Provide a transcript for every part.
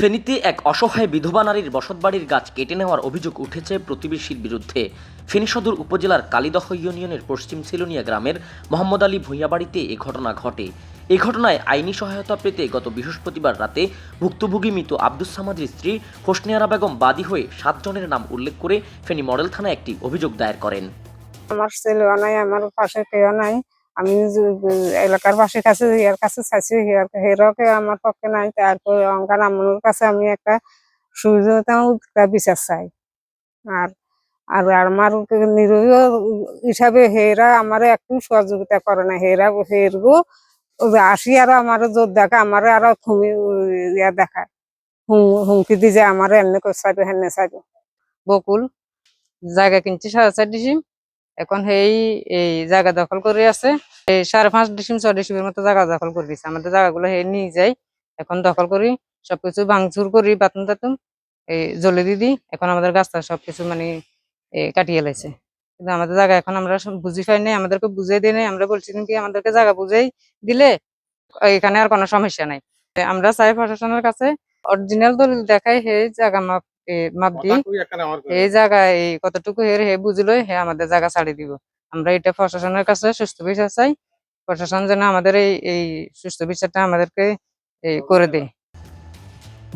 ফেনীতে এক অসহায় বিধবা নারীর বসতবাড়ির গাছ কেটে নেওয়ার অভিযোগ উঠেছে প্রতিবেশীর বিরুদ্ধে। ফেনী সদর উপজেলার কালিদহ ইউনিয়নের পশ্চিম সিলোনিয়া গ্রামের মোহাম্মদ আলী ভূঁইয়াবাড়িতে এ ঘটনা ঘটে। এ ঘটনায় আইনি সহায়তা পেতে গত বৃহস্পতিবার রাতে ভুক্তভোগী মৃত আব্দুস সামাদের স্ত্রী হোসনিয়ারা বেগম বাদী হয়ে সাতজনের নাম উল্লেখ করে ফেনী মডেল থানায় একটি অভিযোগ দায়ের করেন। আমার ছেলেও নাই, আমার পাশে কেউ নাই। আমি এলাকার পাশে কাছে, ইয়ার কাছে চাইছি হিয়ার হেরকে আমার পক্ষে নাই, তারপর অঙ্কান আমনুর কাছে আমি একটা সুযোগতা বিচার চাই। আর আর আমার নিরীহ হিসাবে হেরা আমার একটু সহযোগিতা করে না হেরা, হেরগো আসি আর আমার জোর দেখা আমার আরও ইয়া দেখায়। হুম- হুমকি দি যে আমার এমনি করে চাইবে, হেনে চাইবে। বকুল, জায়গা কিনছি সাড়ে চার এখন সেই এই জায়গা দখল করে আছে। এই সাড়ে পাঁচ ডিসিম, ছয় ডিসিমের মতো জায়গা দখল করে দিছে। আমাদের জায়গাগুলো হে নিয়ে যাই, এখন দখল করি, সবকিছু ভাঙচুর করি, বাতুন টাতুন এই জ্বলে দিদি এখন আমাদের গাছটা সবকিছু মানে কাটিয়ে লাইছে। কিন্তু আমাদের জায়গা এখন আমরা বুঝি পাই নাই, আমাদেরকে বুঝিয়ে দিয়ে নাই। আমরা বলছি কি, আমাদেরকে জায়গা বুঝাই দিলে এখানে আর কোনো সমস্যা নাই। আমরা চাই প্রশাসনের কাছে অরিজিনাল দলিল দেখাই হে জায়গা মাপ মাপ দিই। এই জায়গায় এই কতটুকু হের হে বুঝলো হে আমাদের জায়গা ছাড়ি দিব। আমরা এটা প্রশাসনের কাছে সুস্থ বিচার চাই। প্রশাসন যেন আমাদের এই এই সুস্থ বিচারটা আমাদেরকে এই করে দেয়।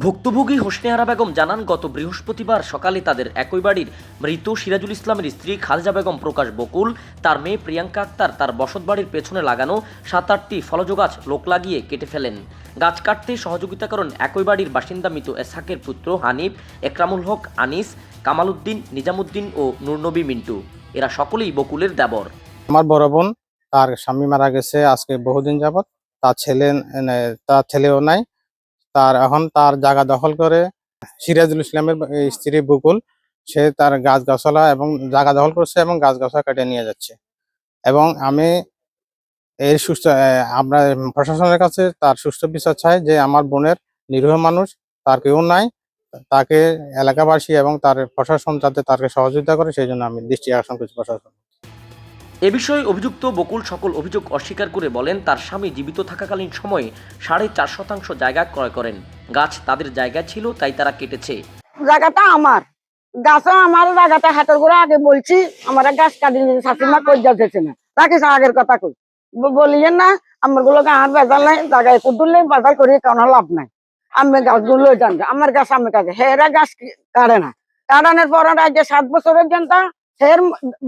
ভুক্তভোগী হোসনেহারা বেগম জানান, গত বৃহস্পতিবার সকালে তাদের একই বাড়ির মৃত সিরাজুল ইসলামের স্ত্রী খালজা বেগম প্রকাশ বকুল, তার মেয়ে প্রিয়াঙ্কা আক্তার তার বসত বাড়ির পেছনে লাগানো সাত আটটি ফলজ গাছ লোক লাগিয়ে কেটে ফেলেন। গাছ কাটতে সহযোগিতা করেন একই বাড়ির বাসিন্দা মৃত এসাকের পুত্র হানিফ, একরামুল হক, আনিস, কামালউদ্দিন নিজামুদ্দিন ও নুরনবী মিন্টু। এরা সকলেই বকুলের দেবর। আমার বড় বোন, তার স্বামী মারা গেছে আজকে বহুদিন যাবত তার ছেলে তার ছেলেও নাই তার এখন তার জায়গা দখল করে সিরাজুল ইসলামের স্ত্রী বকুল, সে তার গাছ গাছলা এবং জায়গা দখল করছে এবং গাছ গাছলা কেটে নিয়ে যাচ্ছে। এবং আমি এর সুস্থ আমরা প্রশাসনের কাছে তার সুস্থ বিচার চাই যে আমার বোনের নিরীহ মানুষ, তার কেউ নাই, তাকে এলাকাবাসী এবং তার প্রশাসন যাতে তাকে সহযোগিতা করে, সেই জন্য আমি দৃষ্টি আকর্ষণ করছি প্রশাসন এ বিষয়ে অভিযুক্ত বকুল সকল অভিযোগ অস্বীকার করে বলেন, তার স্বামী জীবিত থাকাকালীন সময়ে সাড়ে চার শতাংশ জায়গা ক্রয় করেন। গাছ তাদের জায়গা ছিল, তাই তারা কেটেছে। জায়গাটা আমার। গাছও আমার, জায়গাটা হাতের করে আগে বলছি, আমার গাছ কাটিয়ে নিয়ে শাশুড়ি মা কই যাচ্ছে না? তাকে আগের কথা কই। বলিয়েন না, আমারগুলো গাঁর বেজাল নাই, জায়গায় কুদুরলে বাজার করি কোনো লাভ নাই। আমি গাছগুলো জান আমার গাছ আমি কাছে হেরা গাছ কাটে না। কাটানোর পর যে সাত বছরের জনতা হের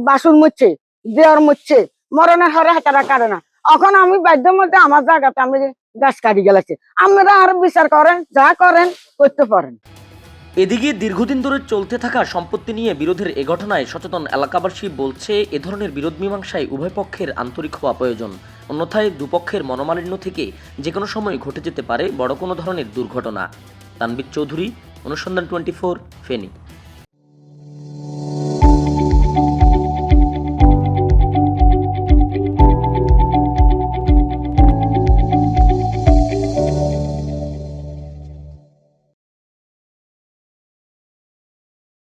বাসুন মুচ্ছে দেওয়ার মুচ্ছে। মরণের হরে তারা কাটে না। এখন আমি বাধ্য মধ্যে আমার জায়গাতে আমি গাছ কাটি গেলেছি। আমরা আর বিচার করেন, যা করেন, করতে পারেন। এদিকে দীর্ঘদিন ধরে চলতে থাকা সম্পত্তি নিয়ে বিরোধের এ ঘটনায় সচেতন এলাকাবাসী বলছে, এ ধরনের বিরোধ মীমাংসায় উভয় পক্ষের আন্তরিক হওয়া প্রয়োজন। অন্যথায় দুপক্ষের মনোমালিন্য থেকে যে কোনো সময় ঘটে যেতে পারে বড় কোনো ধরনের দুর্ঘটনা। তানবির চৌধুরী, অনুসন্ধান টোয়েন্টি ফোর, ফেনী।